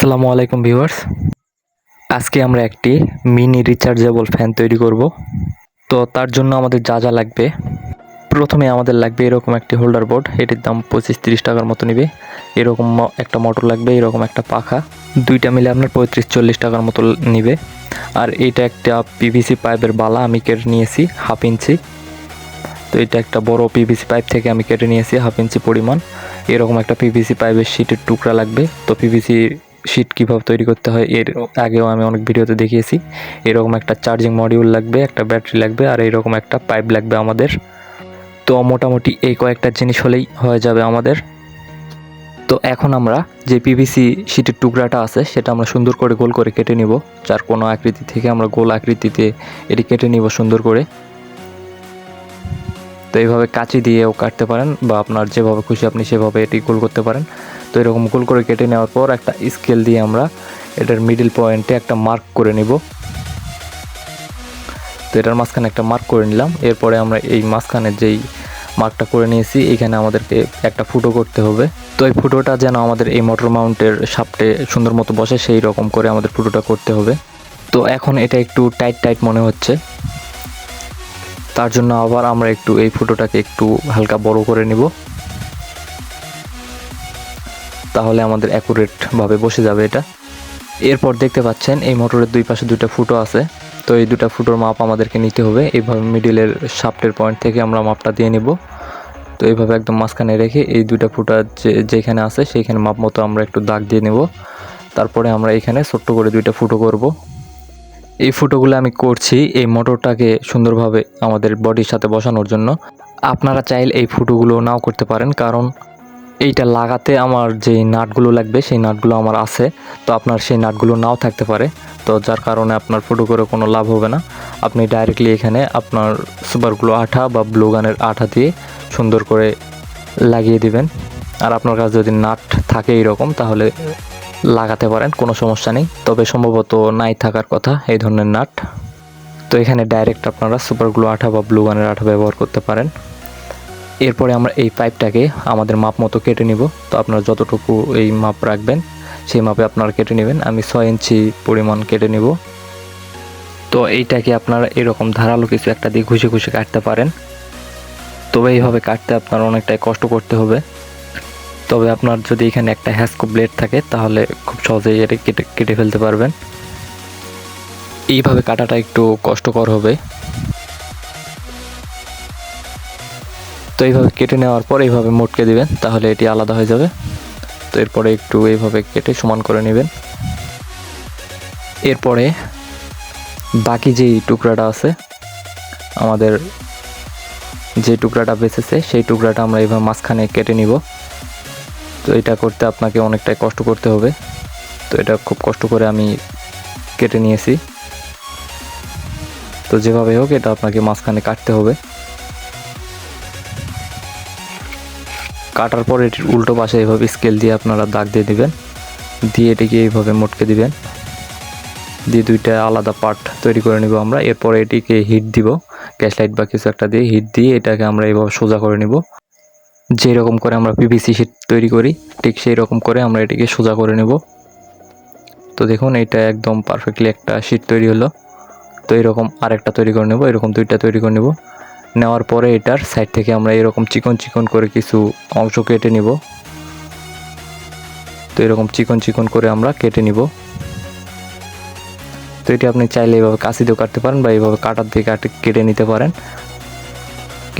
আসসালামু আলাইকুম ভিউয়ার্স। আজকে আমরা একটি মিনি রিচার্জেবল ফ্যান তৈরি করব। তো তার জন্য আমাদের যা যা লাগবে, প্রথমে আমাদের লাগবে এরকম একটি হোল্ডার বোর্ড। এটির দাম পঁচিশ তিরিশ টাকার মতো নেবে। এরকম একটা মোটর লাগবে, এরকম একটা পাখা। দুইটা মিলে আপনার পঁয়ত্রিশ চল্লিশ টাকার মতো নেবে। আর এটা একটা পিভিসি পাইপের বালা আমি কেটে নিয়েছি হাফ ইঞ্চি তো এটা একটা বড় পিভিসি পাইপ থেকে আমি কেটে নিয়েছি হাফ ইঞ্চি পরিমাণ। এরকম একটা পিভিসি পাইপের শিটের টুকরা লাগবে। তো পিভিসি শিট কীভাবে তৈরি করতে হয় এর আগেও আমি অনেক ভিডিওতে দেখিয়েছি। এরকম একটা চার্জিং মডিউল লাগবে একটা ব্যাটারি লাগবে আর এরকম একটা পাইপ লাগবে আমাদের। তো মোটামুটি এই কয়েকটা জিনিস হলেই হয়ে যাবে আমাদের। তো এখন আমরা যে পিভিসি শিটের টুকরাটা আছে সেটা আমরা সুন্দর করে গোল করে কেটে নিব। যার কোনো আকৃতি থেকে আমরা গোল আকৃতিতে এটি কেটে নিব সুন্দর করে। তো এইভাবে কাঁচি দিয়েও কাটতে পারেন বা আপনার যেভাবে খুশি আপনি সেভাবে এটি গোল করতে পারেন। তো এরকম গোল করে কেটে নেওয়ার পর একটা স্কেল দিয়ে আমরা এটার মিডিল পয়েন্টে একটা মার্ক করে নিব। তো এটার মাঝখানে একটা মার্ক করে নিলাম। এরপরে আমরা এই মাঝখানে যেই মার্কটা করে নিয়েছি, এখানে আমাদেরকে একটা ফুটো করতে হবে। তো এই ফুটোটা যেন আমাদের এই মোটর মাউন্টের সাপটে সুন্দর মতো বসে, সেই রকম করে আমাদের ফুটোটা করতে হবে। তো এখন এটা একটু টাইট টাইট মনে হচ্ছে। তার জন্য আবার আমরা একটু এই ফুটোটাকে একটু হালকা বড় করে নিব। তাহলে আমাদের অ্যাকুরেটভাবে বসে যাবে এটা। এরপর দেখতে পাচ্ছেন এই মোটরের দুই পাশে দুটো ফুটো আছে। তো এই দুটো ফুটোর মাপ আমাদেরকে নিতে হবে। এইভাবে মিডিলের শাফটের পয়েন্ট থেকে আমরা মাপটা দিয়ে নেব। তো এইভাবে একদম মাঝখানে রেখে এই দুটো ফুটা যে, যেখানে আছে সেইখানে মাপ মতো আমরা একটু দাগ দিয়ে নেব। তারপরে আমরা এখানে ছোট্ট করে দুইটা ফুটো করব। এই ফুটোগুলো আমি করছি এই মোটরটাকে সুন্দরভাবে আমাদের বডির সাথে বসানোর জন্য। আপনারা চাইলে এই ফুটোগুলো নাও করতে পারেন, কারণ এইটা লাগাতে আমার যে নাটগুলো লাগবে, সেই নাটগুলো আমার আছে। তো আপনার সেই নাটগুলো নাও থাকতে পারে। তো যার কারণে আপনার ফুটো করে কোনো লাভ হবে না। আপনি ডাইরেক্টলি এখানে আপনার সুপারগুলো আঠা বা ব্লু গানের আঠা দিয়ে সুন্দর করে লাগিয়ে দিবেন। আর আপনার কাছে যদি নাট থাকে এরকম তাহলে লাগাতে পারেন, কোনো সমস্যা নেই। তবে সম্ভবত নাই থাকার কথা, এই ধরনের নাট। তো এখানে ডাইরেক্ট আপনারা সুপার গ্লু আঠা বা ব্লু গানের আঠা ব্যবহার করতে পারেন। এরপরে আমরা এই পাইপটাকে আমাদের মাপ মতো কেটে নিব। তো আপনারা যতটুকু এই মাপ রাখবেন, সেই মাপে আপনারা কেটে নেবেন। আমি ছয় ইঞ্চি পরিমাণ কেটে নিব। তো এইটাকে আপনারা এরকম ধারালো কিছু একটা দিয়ে ঘুষে ঘুষে কাটতে পারেন। তবে এইভাবে কাটতে আপনার অনেকটাই কষ্ট করতে হবে। তবে আপনার যদি এখানে একটা হ্যাসকো ব্লেড থাকে, তাহলে খুব সহজেই এটা কেটে কেটে ফেলতে পারবেন। এইভাবে কাটাটা একটু কষ্টকর হবে। তো এইভাবে কেটে নেওয়ার পর এইভাবে মোটকে দিবেন, তাহলে এটি আলাদা হয়ে যাবে। তো এরপরে একটু এইভাবে কেটে সমান করে নেবেন। এরপরে বাকি যেই টুকরাটা আছে, আমাদের যে টুকরাটা বেঁচেছে, সেই টুকরাটা আমরা এইভাবে মাঝখানে কেটে নিব। তো এটা করতে আপনাকে অনেকটাই কষ্ট করতে হবে। তো এটা খুব কষ্ট করে আমি কেটে নিয়েছি। তো যেভাবে হোক এটা আপনাকে মাঝখানে কাটতে হবে। কাটার পর এটির উল্টো পাশে এইভাবে স্কেল দিয়ে আপনারা দাগ দিয়ে দিবেন। দিয়ে এটিকে এইভাবে মোটকে দিবেন। দিয়ে দুইটা আলাদা পার্ট তৈরি করে নিব আমরা। এরপরে এটিকে হিট দিব। গ্যাস লাইট বা কিছু একটা দিয়ে হিট দিয়ে এটাকে আমরা এইভাবে সোজা করে নিব। যেই রকম করে আমরা পিভিসি শিট তৈরি করি, ঠিক সেই রকম করে আমরা এটিকে সোজা করে নেব। তো দেখুন, এটা একদম পারফেক্টলি একটা শিট তৈরি হলো। তো এরকম আরেকটা তৈরি করে নেব, এরকম দুইটা তৈরি করে নেব। নেওয়ার পরে এটার সাইড থেকে আমরা এরকম চিকন চিকন করে কিছু অংশ কেটে নিব। তো এরকম চিকন চিকন করে আমরা কেটে নিব। তো এটি আপনি চাইলে এভাবে কাঁচি দিয়েও কাটতে পারেন বা এইভাবে কাটার দিয়ে কেটে নিতে পারেন।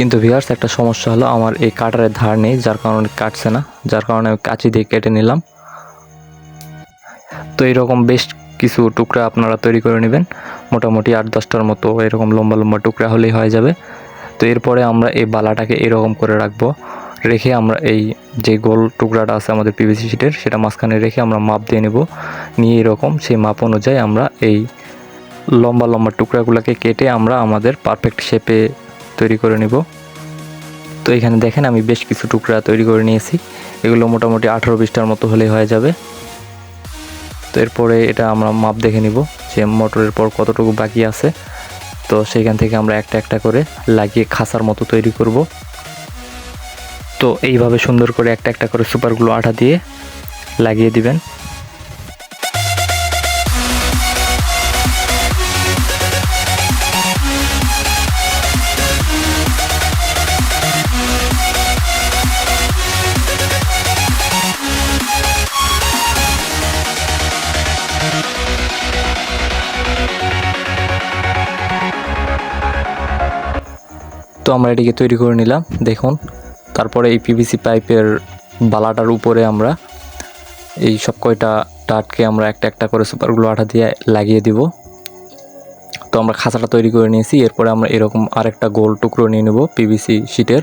কিন্তু ভিউয়ার্স একটা সমস্যা হলো আমার এই কাটারের ধার নেই, যার কারণে কাটছে না। যার কারণে আমি কাঁচি দিয়ে কেটে নিলাম। তো এরকম বেশ কিছু টুকরা আপনারা তৈরি করে নেবেন। মোটামুটি আট, দশটার মতো এরকম লম্বা লম্বা টুকরা হলেই হয়ে যাবে। তো এরপরে আমরা এই বালাটাকে এরকম করে রাখব। রেখে আমরা এই যে গোল টুকরাটা আছে আমাদের পিভিসি শিটের সেটা মাঝখানে রেখে আমরা মাপ দিয়ে নেব। নিয়ে এরকম সেই মাপ অনুযায়ী আমরা এই লম্বা লম্বা টুকরাগুলোকে কেটে আমরা আমাদের পারফেক্ট শেপে তৈরি করে নেব। তো এখানে দেখেন আমি বেশ কিছু টুকরা তৈরি করে নিয়েছি। এগুলো মোটামুটি আঠারো বিশটার মতো হলেই হয়ে যাবে। তো এরপরে এটা আমরা মাপ দেখে নিব যে মোটরের পর কতটুকু বাকি আছে। তো সেখান থেকে আমরা একটা একটা করে লাগিয়ে খাসার মতো তৈরি করব। তো এইভাবে সুন্দর করে একটা একটা করে সুপারগুলো আঠা দিয়ে লাগিয়ে দিবেন। আমরা এটিকে তৈরি করে নিলাম, দেখুন। তারপরে এই পিভিসি পাইপের বালাটার উপরে আমরা এই সব কয়টা টাটকে আমরা একটা একটা করে সুপারগুলো আঠা দিয়ে লাগিয়ে দিব। তো আমরা খাঁচাটা তৈরি করে নিয়েছি, এরপরে আমরা এরকম আরেকটা গোল টুকরো নিয়ে নেব পিভিসি শিটের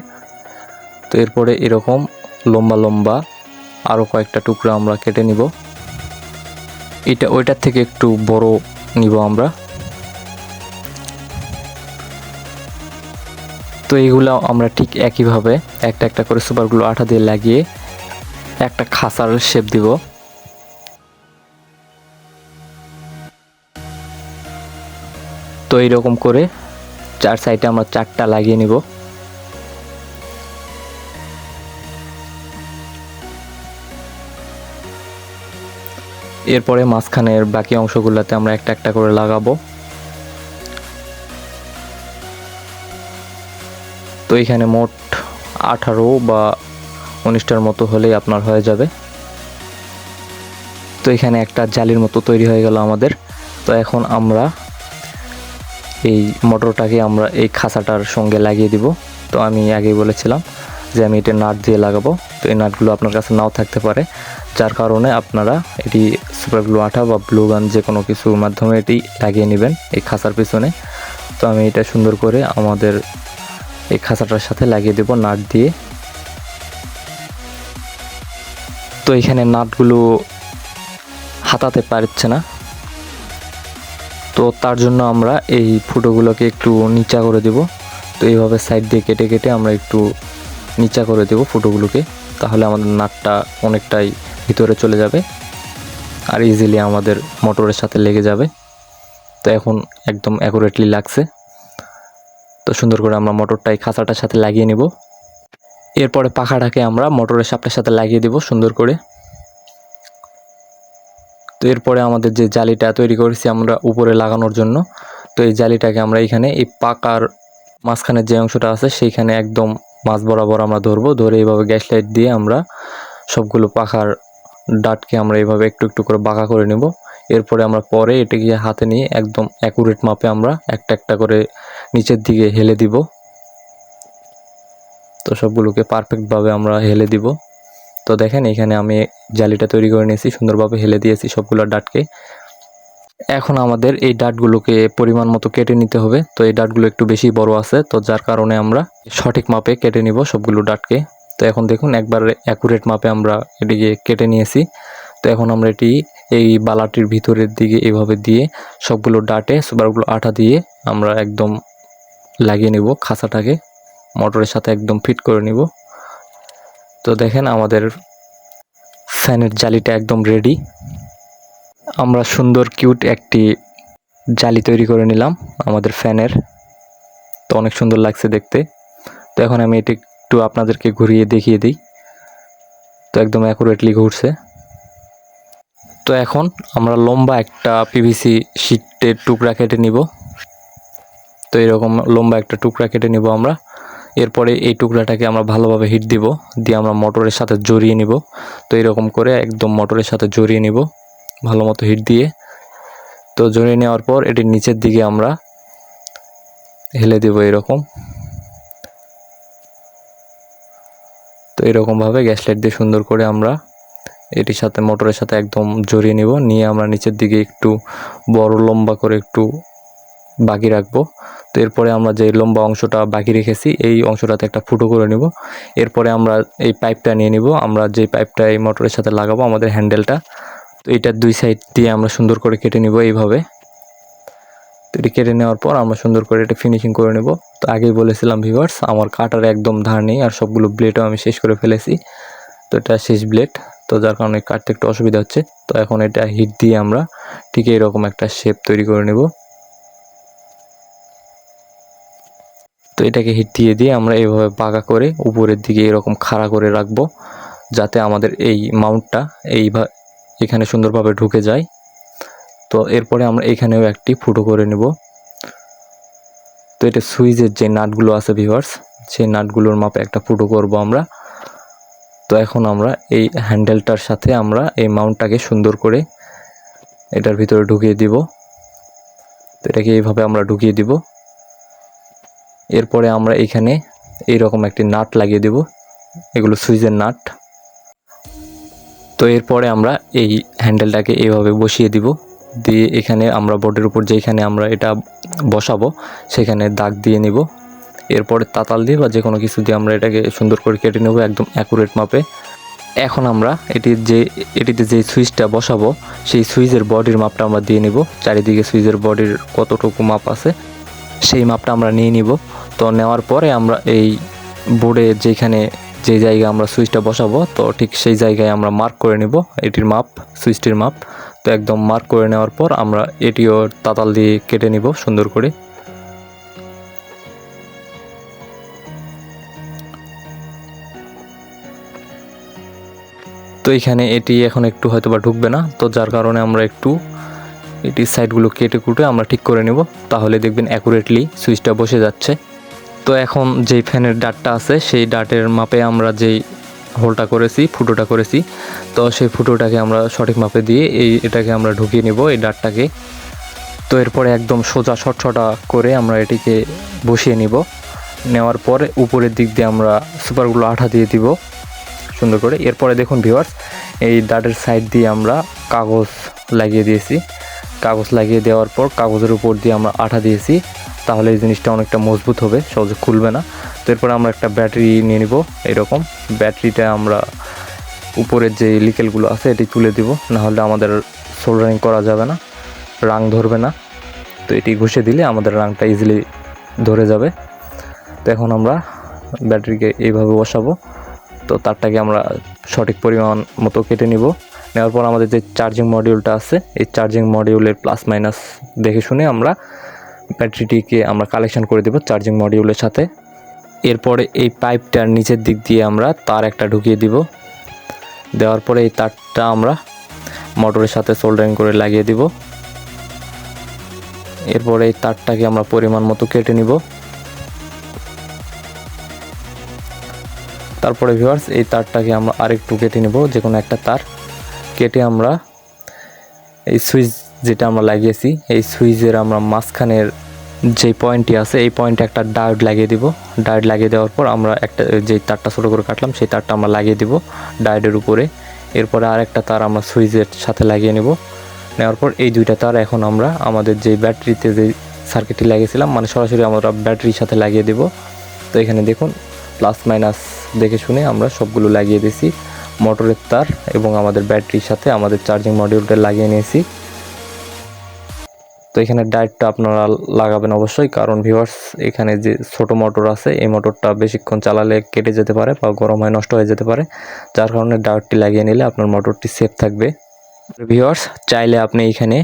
তো এরপরে এরকম লম্বা লম্বা আরও কয়েকটা টুকরো আমরা কেটে নিব। এটা, ওইটার থেকে একটু বড় নিব আমরা। তো এইগুলো আমরা ঠিক একইভাবে একটা একটা করে সুপারগুলো আঠা দিয়ে লাগিয়ে একটা খাসার শেপ দিব। তো এইরকম করে চার সাইডে আমরা চারটা লাগিয়ে নিব। এরপরে মাঝখানের বাকি অংশগুলোতে আমরা একটা একটা করে লাগাবো। তো এখানে মোট আঠারো বা উনিশটার মতো হলেই আপনার হয়ে যাবে। তো এখানে একটা জালির মতো তৈরি হয়ে গেল আমাদের। তো এখন আমরা এই মোটরটাকে আমরা এই খাঁচাটার সঙ্গে লাগিয়ে দিব। তো আমি আগেই বলেছিলাম যে আমি এটা নাট দিয়ে লাগাবো। তো এই নাটগুলো আপনার কাছে নাও থাকতে পারে। যার কারণে আপনারা এটি সুপার গ্লু আঠা বা ব্লু গান যে কোনো কিছুর মাধ্যমে এটি লাগিয়ে নেবেন এই খাঁচার পিছনে। তো আমি এটা সুন্দর করে আমাদের এই খাঁচাটার সাথে লাগিয়ে দেব নাট দিয়ে। তো এখানে নাটগুলো হাতাতে পারছে না। তো তার জন্য আমরা এই ফুটোগুলোকে একটু নিচা করে দেব। তো এইভাবে সাইড দিয়ে কেটে কেটে আমরা একটু নিচা করে দেব ফুটোগুলোকে। তাহলে আমাদের নাটটা অনেকটাই ভিতরে চলে যাবে। আর ইজিলি আমাদের মোটরের সাথে লেগে যাবে। তো এখন একদম অ্যাকুরেটলি লাগছে। তো সুন্দর করে আমরা মোটরটা এই খাঁচাটার সাথে লাগিয়ে নেব। এরপরে পাখাটাকে আমরা মোটরের সাপটার সাথে লাগিয়ে দেব সুন্দর করে। তো এরপরে আমাদের যে জালিটা তৈরি করেছি আমরা উপরে লাগানোর জন্য, তো এই জালিটাকে আমরা এখানে এই পাকার মাঝখানের যে অংশটা আছে সেইখানে একদম মাছ বরাবর আমরা ধরবো, ধরে এইভাবে গ্যাস লাইট দিয়ে আমরা সবগুলো পাখার ডাটকে আমরা এইভাবে একটু একটু করে বাঁকা করে নেব। এরপরে আমরা পরে এটাকে হাতে নিয়ে একদম অ্যাকুরেট মাপে আমরা একটা একটা করে নিচের দিকে হেলে দিব। তো সবগুলোকে পারফেক্টভাবে আমরা হেলে দিব। তো দেখেন, এখানে আমি জালিটা তৈরি করে নিয়েছি, সুন্দরভাবে হেলে দিয়েছি সবগুলো ডাটকে। এখন আমাদের এই ডাটগুলোকে পরিমাণ মতো কেটে নিতে হবে। তো এই ডাটগুলো একটু বেশি বড় আছে, তো যার কারণে আমরা সঠিক মাপে কেটে নিব সবগুলো ডাটকে। তো এখন দেখুন, একবার অ্যাকুরেট মাপে আমরা এটিকে কেটে নিয়েছি। তো এখন আমরা এটি এই বালাটির ভিতরের দিকে এভাবে দিয়ে সবগুলো ডাটে, সুপারগুলো আঠা দিয়ে আমরা একদম লাগিয়ে নিব খাঁচাটাকে, মোটরের সাথে একদম ফিট করে নিব। তো দেখেন আমাদের ফ্যানের জালিটা একদম রেডি আমরা সুন্দর কিউট একটি জালি তৈরি করে নিলাম আমাদের ফ্যানের। তো অনেক সুন্দর লাগছে দেখতে। তো এখন আমি এটি একটু আপনাদেরকে ঘুরিয়ে দেখিয়ে দিই। তো একদম অ্যাকুরেটলি ঘুরছে। তো এখন আমরা লম্বা একটা পিভিসি শিটের টুকরা কেটে নিব। তো এরকম লম্বা একটা টুকরা কেটে নিব আমরা। এরপরে এই টুকরাটাকে আমরা ভালোভাবে হিট দিব, দিয়ে আমরা মোটরের সাথে জড়িয়ে নিব। তো এরকম করে একদম মোটরের সাথে জড়িয়ে নিব, ভালো মতো হিট দিয়ে। তো জড়িয়ে নেওয়ার পর এটির নিচের দিকে আমরা হেলে দেব এরকম। তো এরকমভাবে গ্যাস লাইট দিয়ে সুন্দর করে আমরা এটির সাথে মোটরের সাথে একদম জড়িয়ে নিব। নিয়ে আমরা নিচের দিকে একটু বড় লম্বা করে একটু বাকি রাখব। তো এরপরে আমরা যে লম্বা অংশটা বাকি রেখেছি, এই অংশটাতে একটা ফুটো করে নিব। এরপরে আমরা এই পাইপটা নিয়ে নিব। আমরা যে পাইপটা এই মোটরের সাথে লাগাবো, আমাদের হ্যান্ডেলটা। তো এটার দুই সাইড দিয়ে আমরা সুন্দর করে কেটে নিব এইভাবে। তো এটি কেটে নেওয়ার পর আমরা সুন্দর করে এটা ফিনিশিং করে নেব। তো আগেই বলেছিলাম ভিভার্স আমার কাটার একদম ধার নেই আর সবগুলো ব্লেডও আমি শেষ করে ফেলেছি। তো এটা শেষ ব্লেড তো যার কারণে কাটতে একটু অসুবিধা হচ্ছে। তো এখন এটা হিট দিয়ে আমরা ঠিক এরকম একটা শেপ তৈরি করে নেব। তো এটাকে হিট দিয়ে দিয়ে আমরা এইভাবে পাকা করে উপরের দিকে এরকম খাড়া করে রাখব, যাতে আমাদের এই মাউন্টটা এই এখানে সুন্দরভাবে ঢুকে যায়। তো এরপরে আমরা এখানেও একটি ফুটো করে নেব। তো এটা সুইচের যে নাটগুলো আছে ভিভার্স সেই নাটগুলোর মাপে একটা ফুটো করব আমরা। তো এখন আমরা এই হ্যান্ডেলটার সাথে আমরা এই মাউন্টটাকে সুন্দর করে এটার ভিতরে ঢুকিয়ে দিব। তো এটাকে এইভাবে আমরা ঢুকিয়ে দিব। এরপরে আমরা এখানে এইরকম একটি নাট লাগিয়ে দেব। এগুলো সুইচের নাট। তো এরপরে আমরা এই হ্যান্ডেলটাকে এইভাবে বসিয়ে দিব। দিয়ে এখানে আমরা বোর্ডের উপর যেখানে আমরা এটা বসাবো, সেখানে দাগ দিয়ে নিব। এরপরে তাতাল দিয়ে বা যে কোনো কিছু দিয়ে আমরা এটাকে সুন্দর করে কেটে নেব একদম অ্যাকুরেট মাপে। এখন আমরা এটির যে, এটিতে যে সুইচটা বসাবো, সেই সুইচের বডির মাপটা আমরা দিয়ে নিব। চারিদিকে সুইচের বডির কতটুকু মাপ আছে সেই মাপটা আমরা নিয়ে নিব। তো নেওয়ার পরে আমরা এই বোর্ডে যেখানে যে জায়গায় আমরা সুইচটা বসাবো, তো ঠিক সেই জায়গায় আমরা মার্ক করে নিব। এটির মাপ, সুইচটির মাপ। তো একদম মার্ক করে নেওয়ার পর আমরা এটিও তাতাল দিয়ে কেটে নিব সুন্দর করে। তো এখানে এটি এখন একটু হয়তো বা ঢুকবে না। তো যার কারণে আমরা একটু এটির সাইডগুলো কেটে কুটে আমরা ঠিক করে নেব। তাহলে দেখবেন অ্যাকুরেটলি সুইচটা বসে যাচ্ছে। তো এখন যেই ফ্যানের ডাটটা আছে, সেই ডাটের মাপে আমরা যেই হোলটা করেছি, ফুটোটা করেছি, তো সেই ফুটোটাকে আমরা সঠিক মাপে দিয়ে এই এটাকে আমরা ঢুকিয়ে নেব, এই ডাটটাকে। তো এরপরে একদম সোজা ছটছটা করে আমরা এটিকে বসিয়ে নিব। নেওয়ার পরে উপরের দিক দিয়ে আমরা সুপারগুলো আঠা দিয়ে দিব, সুন্দর করে। এরপরে দেখুন ভিউয়ার্স এই ডাটের সাইড দিয়ে আমরা কাগজ লাগিয়ে দিয়েছি। কাগজ লাগিয়ে দেওয়ার পর কাগজের উপর দিয়ে আমরা আঠা দিয়েছি, তাহলে এই জিনিসটা অনেকটা মজবুত হবে, সহজে খুলবে না। তো এরপর আমরা একটা ব্যাটারি নিয়ে নিব, এরকম। ব্যাটারিটা আমরা উপরের যে লিকেলগুলো আছে, এটি তুলে দিব নাহলে আমাদের সোল্ডারিং করা যাবে না, রাং ধরবে না। তো এটি ঘষে দিলে আমাদের রাংটা ইজিলি ধরে যাবে। তো এখন আমরা ব্যাটারিকে এইভাবে বসাবো। তো তারটাকে আমরা সঠিক পরিমাণ মতো কেটে নিব। নেওয়ার পর আমাদের যে চার্জিং মডিউলটা আছে, এই চার্জিং মডিউলের প্লাস মাইনাস দেখে শুনে আমরা ব্যাটারিটিকে আমরা কালেকশন করে দেব চার্জিং মডিউলের সাথে। এরপরে এই পাইপটার নিচের দিক দিয়ে আমরা তার একটা ঢুকিয়ে দিব। দেওয়ার পরে এই তারটা আমরা মোটরের সাথে সোল্ডারিং করে লাগিয়ে দিব। এরপরে এই তারটাকে আমরা পরিমাণ মতো কেটে নিব। তারপরে ভিউয়ার্স এই তারটাকে আমরা আরেকটু কেটে নেব যে কোনো একটা তার। কেটে আমরা এই সুইচ যেটা আমরা লাগিয়েছি, এই সুইচের আমরা মাঝখানের যে পয়েন্টটি আছে, এই পয়েন্টে একটা ডায়োড লাগিয়ে দিব। ডায়োড লাগিয়ে দেওয়ার পর আমরা একটা যে তারটা ছোটো করে কাটলাম, সেই তারটা আমরা লাগিয়ে দিব ডায়োডের উপরে। এরপরে আরেকটা তার আমরা সুইচের সাথে লাগিয়ে নেব। নেওয়ার পর এই দুইটা তার এখন আমরা আমাদের যে ব্যাটারিতে যে সার্কিটটি লাগিয়েছিলাম মানে সরাসরি আমরা ব্যাটারির সাথে লাগিয়ে দেব। তো এখানে দেখুন প্লাস মাইনাস দেখে শুনে আমরা সবগুলো লাগিয়ে দিয়েছি। মোটরের তার এবং আমাদের ব্যাটারির সাথে আমাদের চার্জিং মডিউলটা লাগিয়ে নিয়েছি। তো এখানে ডায়েটটা আপনারা লাগাবেন অবশ্যই, কারণ ভিউয়ার্স এখানে যে ছোট মোটর আছে, এই মোটরটা বেশিক্ষণ চালালে কেটে যেতে পারে বা গরম হয়ে, নষ্ট হয়ে যেতে পারে। যার কারণে ডায়েটটি লাগিয়ে নিলে আপনার মোটরটি সেফ থাকবে। ভিউয়ার্স চাইলে আপনি এখানে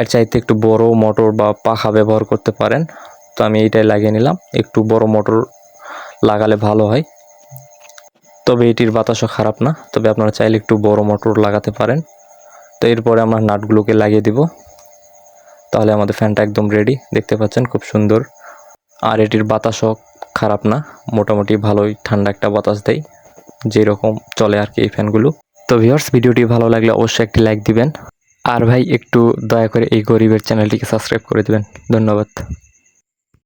এর চাইতে একটু বড় মোটর বা পাখা ব্যবহার করতে পারেন। তো আমি এইটাই লাগিয়ে নিলাম। একটু বড় মোটর লাগালে ভালো হয়। তবে এটির বাতাসও খারাপ না, তবে আপনারা চাইলে একটু বড় মোটর লাগাতে পারেন। তো এরপরে আমরা নাটগুলোকে লাগিয়ে দিব। তাহলে আমাদের ফ্যানটা একদম রেডি দেখতে পাচ্ছেন খুব সুন্দর। আর এটির বাতাসও খারাপ না, মোটামুটি ভালোই ঠান্ডা একটা বাতাস দেয় যেই রকম চলে আর কি এই ফ্যানগুলো। তো ভিউয়ার্স ভিডিওটি ভালো লাগলে অবশ্যই একটি লাইক দিবেন। আর ভাই, একটু দয়া করে এই গরিবের চ্যানেলটিকে সাবস্ক্রাইব করে দিবেন। ধন্যবাদ।